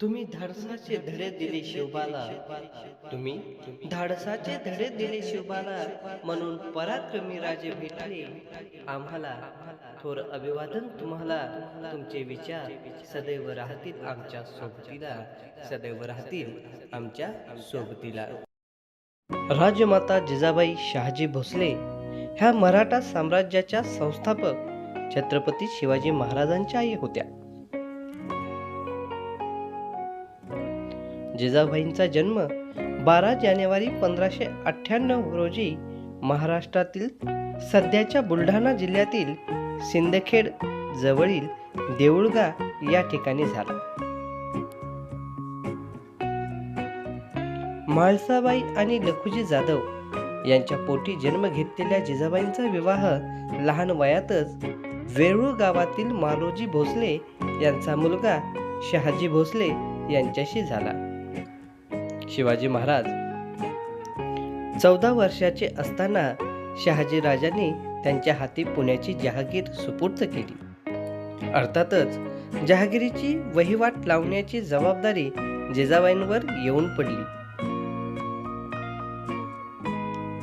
तुम्ही धाडसाचे धडे दिले शिवबाला. तुम्ही धाडसाचे धडे दिले शिवबाला म्हणून पराक्रमी राजे भेटले. आम्हाला थोर अभिवादन तुम्हाला. तुमचे विचार सदैव राहतील आमच्या सोबतीला. सदैव राहतील आमच्या सोबतीला. राजमाता जिजाबाई शहाजी भोसले ह्या मराठा साम्राज्याच्या संस्थापक छत्रपती शिवाजी महाराजांच्या आई होत्या. जिजाबाईंचा जन्म बारा जानेवारी पंधराशे अठ्ठ्याण्णव रोजी महाराष्ट्रातील सध्याच्या बुलढाणा जिल्ह्यातील सिंदखेड जवळील देऊळगा या ठिकाणी झाला. म्हाळसाबाई आणि लखुजी जाधव यांच्या पोटी जन्म घेतलेल्या जिजाबाईंचा विवाह लहान वयातच वेरूळ गावातील मालोजी भोसले यांचा मुलगा शहाजी भोसले यांच्याशी झाला. शिवाजी महाराज. चौदा वर्षाचे असताना शहाजी राजांनी त्यांच्या हाती पुण्याची जहागीर सुपूर्द केली. अर्थातच जहागिरीची वहिवाट लावण्याची जबाबदारी जिजाबाईंवर येऊन पडली.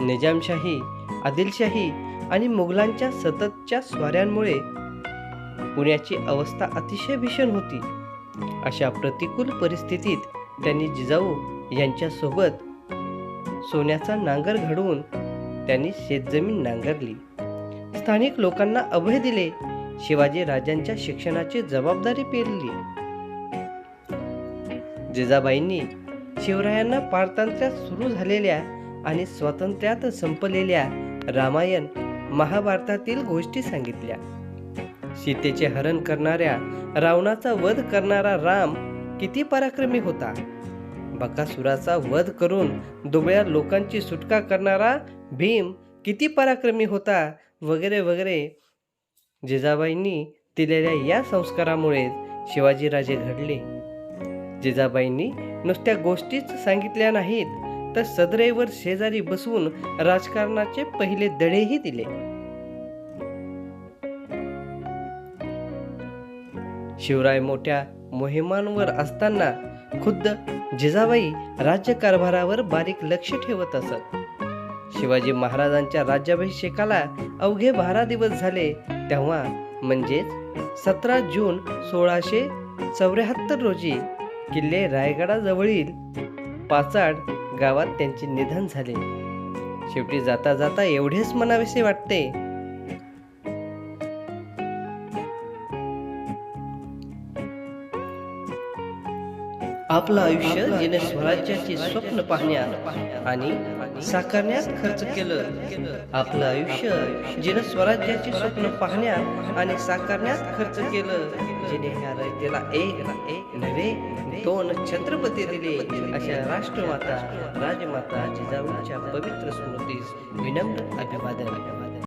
निजामशाही आदिलशाही आणि मुघलांच्या सततच्या स्वाऱ्यांमुळे पुण्याची अवस्था अतिशय भीषण होती. अशा प्रतिकूल परिस्थितीत त्यांनी जिजाऊ यांच्यासोबत सोन्याचा नांगर घडवून त्यांनी शेतजमीन नांगरली. स्थानिक लोकांना अभय दिले. शिवाजी राजांच्या शिक्षणाची जबाबदारी पेरली. जिजाबाईंनी शिवरायांना पारतंत्र्यात सुरू झालेल्या आणि स्वातंत्र्यात संपलेल्या रामायण महाभारतातील गोष्टी सांगितल्या. सीतेचे हरण करणाऱ्या रावणाचा वध करणारा राम किती पराक्रमी होता. बकासुराचा वध करून दुबळ्या लोकांची सुटका करणारा भीम किती पराक्रमी होता वगैरे वगैरे. जिजाबाईंनी दिलेल्या या संस्कारामुळे शिवाजीराजे घडले. जिजाबाईंनी नुसत्या गोष्टीच सांगितल्या नाहीत तर सदरेवर शेजारी बसून राजकारणाचे पहिले दडेही दिले. शिवराय मोठ्या मोहिमांवर असताना खुद्द जिजाबाई राज्यकारभारावर बारीक लक्ष ठेवत असत. शिवाजी महाराजांच्या राज्याभिषेकाला अवघे बारा दिवस झाले तेव्हा म्हणजेच सतरा जून सोळाशे चौऱ्याहत्तर रोजी किल्ले रायगडाजवळील पाचाड गावात त्यांचे निधन झाले. शेवटी जाता जाता एवढेच म्हणावेसे वाटते आपलं आयुष्य जिने स्वराज्याचे स्वप्न पाहण्यात आणि साकारण्यात खर्च केलं. आपलं आयुष्य जिने स्वराज्याचे स्वप्न पाहण्यात आणि साकारण्यात खर्च केलं. जिने ह्या रयतेला एक एक नव्हे दोन छत्रपती दिले. अशा राष्ट्रमाता राजमाता जिजाऊच्या पवित्र स्मृतीस विनम्र अभिवादन.